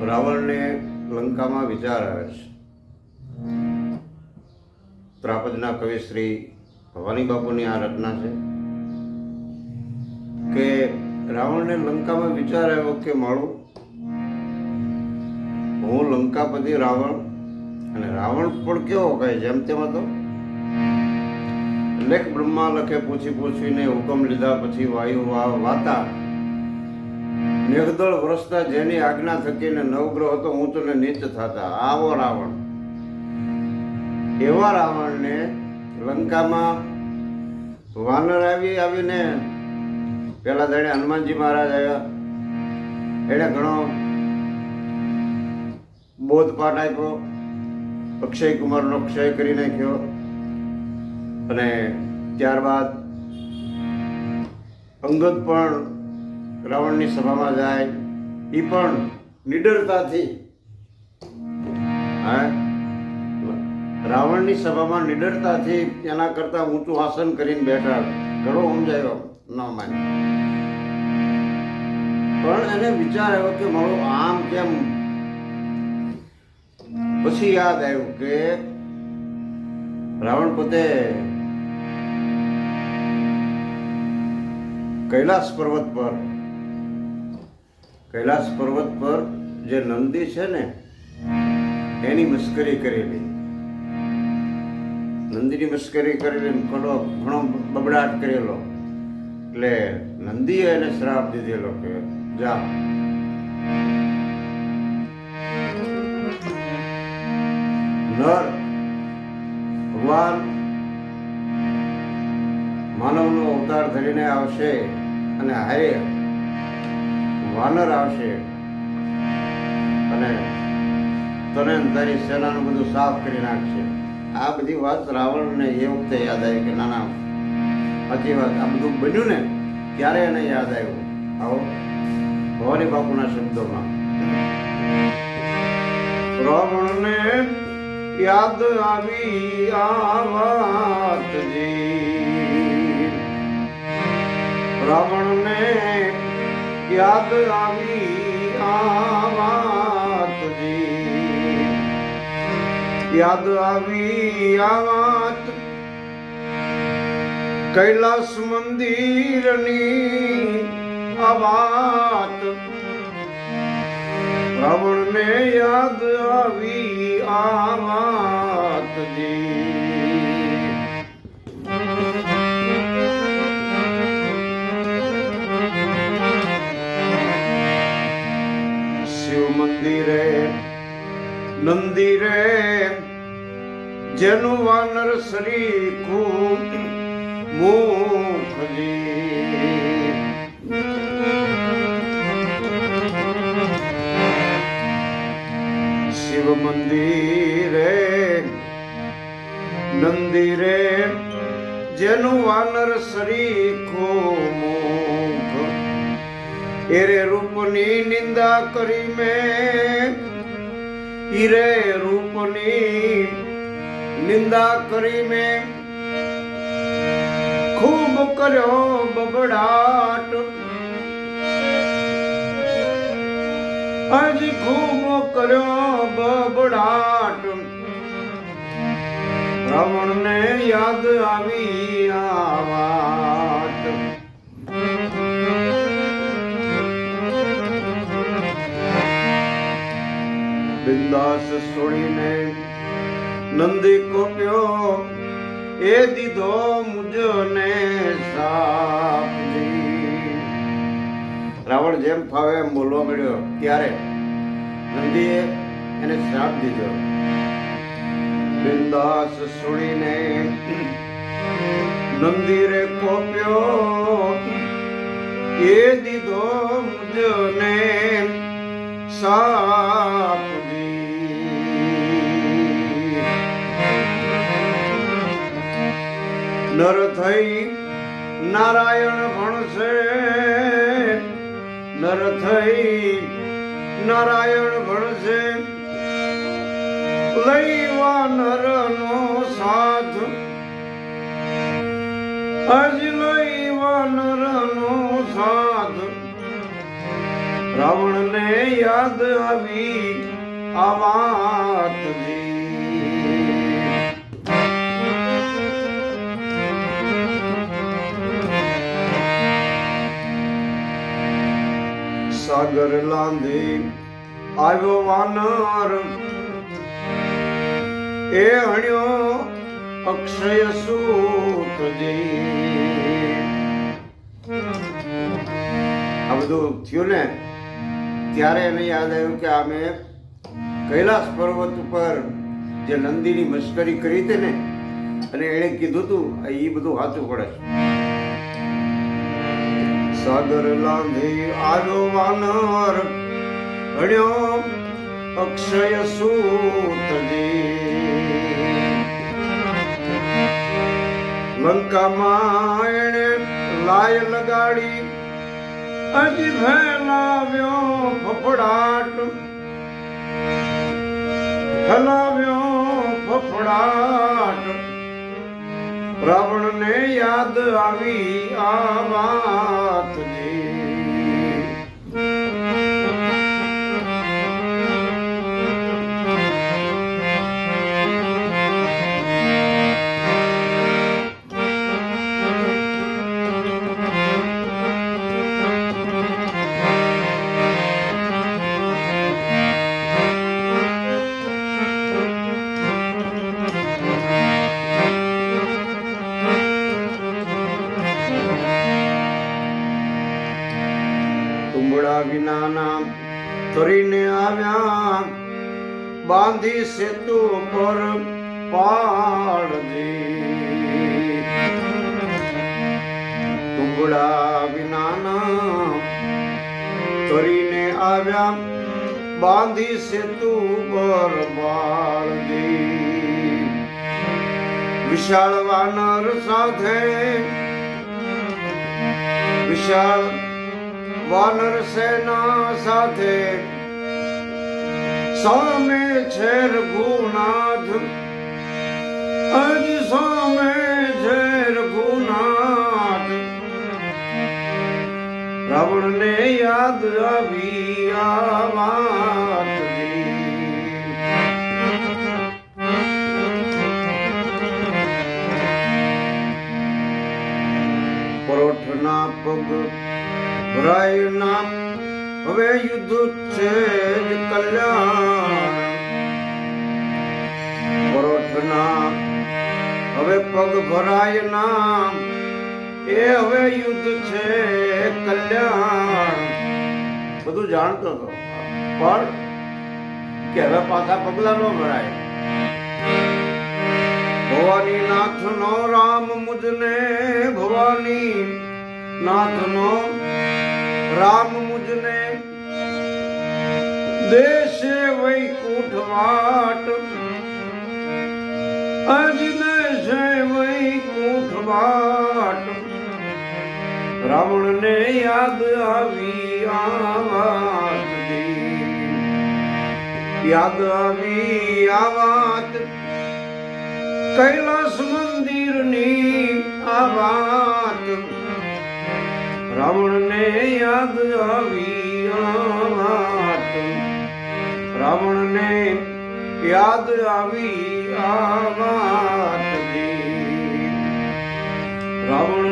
રાવણને લંકામાં વિચાર આવે છે. ત્રાપદના કવિ શ્રી ભવાની બાપુની આ રચના છે કે રાવણને લંકામાં વિચાર આવ્યો કે મારું હું લંકાપતિ રાવણ અને રાવણ પણ કેવો કહે જેમ તેમ હતો લેખ બ્રહ્મા લખે પૂછી પૂછીને હુકમ લીધા પછી વાયુ વાતા મેઘદળ વરસતા જેની આજ્ઞા થકીને નવગ્રહ હતો ઊંચ ને નીચ થતા, આવો રાવણ. એવા રાવણને લંકામાં વાનર આવી આવીને પેલા તેણે હનુમાનજી મહારાજ આવ્યા. એણે ઘણો બોધપાઠ આપ્યો, અક્ષય કુમારનો ક્ષય કરી નાખ્યો. અને ત્યારબાદ અંગત પણ રાવણની સભામાં જાય એ પણ નિડરતાથી. રાવણની સભામાં નિડરતાથી એના કરતા ઊંચું આસન કરીને બેઠા ઘણો સમજાયો ન માને. પણ એને વિચાર આવ્યો કે મારો આમ કેમ? પછી યાદ આવ્યું કે રાવણ પોતે કૈલાસ પર્વત પર કૈલાસ પર્વત પર જે નંદી છે ને, એની મશ્કરી કરેલી. નંદીની મશ્કરી કરેલી ઘણો ઘણો બબડાટ કરેલો. એટલે નંદીએ એને શ્રાપ દીધેલો કે, જા. નર, ભગવાન માનવનો અવતાર ધરીને આવશે અને હારે વાનર આવશે. અને તને તારી સેનાનું બધું સાફ કરી નાખશે. આ બધી વાત રાવણને એ વખતે યાદ આવી કે નાના, સાચી વાત, આ બધું બન્યું ને ત્યારે એને યાદ આવ્યું. આવો, ભવાની બાપુના શબ્દોમાં. રાવણને યાદ આવી આ વાતજી રાવણને યાદ આવી આ વાતજી યાદ આવી આવાત વાત કૈલાસ મંદિરની આવાત રાવણ ને યાદ આવી આ વાતજી જેનું વાનર શ્રી ખૂબ મુખજી શિવ મંદિરે, નંદિરે જેનું વાનર શરી મુખ એરે રૂપની નિંદા કરી મેં, ઈરે રૂપની નિંદા કરી મેં ખૂબ કર્યો બબડાટ હજી ખૂબ કર્યો બબડાટ રાવણને યાદ આવી આ વાત બિંદાસ છોડીને નંદી કોપ્યો એ દીધો મુજને રાવણ જેમ ફાવે એમ બોલવા મળ્યો ત્યારે નંદીએ એને શ્રાપ દીધો. બિંદાસ સુણીને નંદીરે કોપ્યો એ દીધો મુજને સાપજી નર થઈ નારાયણ ભણશે. નર થઈ નારાયણ ભણશે. લઈવા નર નો સાથ. અજ લઈવા નર નો સાથ. રાવણને યાદ આવી આ વાત સાગર લાંધી આવ્યો વાનર. એ હણ્યો અક્ષય સૂતજી આ બધું થયું ને, ત્યારે એને યાદ આવ્યું કે અમે કૈલાસ પર્વત ઉપર જે નંદીની મશ્કરી કરી હતી ને, અને એણે કીધું હતું એ બધું સાચું પડે સાગર લાંધી આવ્યો વાનર હણ્યો અક્ષય સૂતજી લંકામાં એણે લાય લગાડી હજી ફેલાવ્યો ફફડાટ. ફેલાવ્યો ફફડાટ. રાવણને યાદ આવી આ વાતજી આવ્યા. બાંધી સેતુ પર પાડજી ટુકડા વિનાના કરીને આવ્યા. બાંધી સેતુ પર પાડજી વિશાળ વાનર સાથે વિશાળ વાનર સેના સાથે સામે છે રઘુનાથ અજ સામે છે રઘુનાથ રાવણને યાદ આવી આ વાતજી. પરોઠના પગ ભરાયના હવે યુદ્ધ છે કલ્યાણ. પરોઠના હવે પગ ભરાયના એ હવે યુદ્ધ છે કલ્યાણ. બધું જાણતો હતો. પણ કે હવે પાછા પગલા ન ભરાય? ભવાની નાથ નો રામ મુજને ભવાની. નાથ નો રામ દેશે વૈકુંઠ વાટ અજ દેશે વૈકુંઠ વાટ રાવણને યાદ આવી આ. યાદ આવી આ વાત કૈલાસ મંદિરની આ વાત રાવણને યાદ આવી યાદ આવી આ વાત રાવણ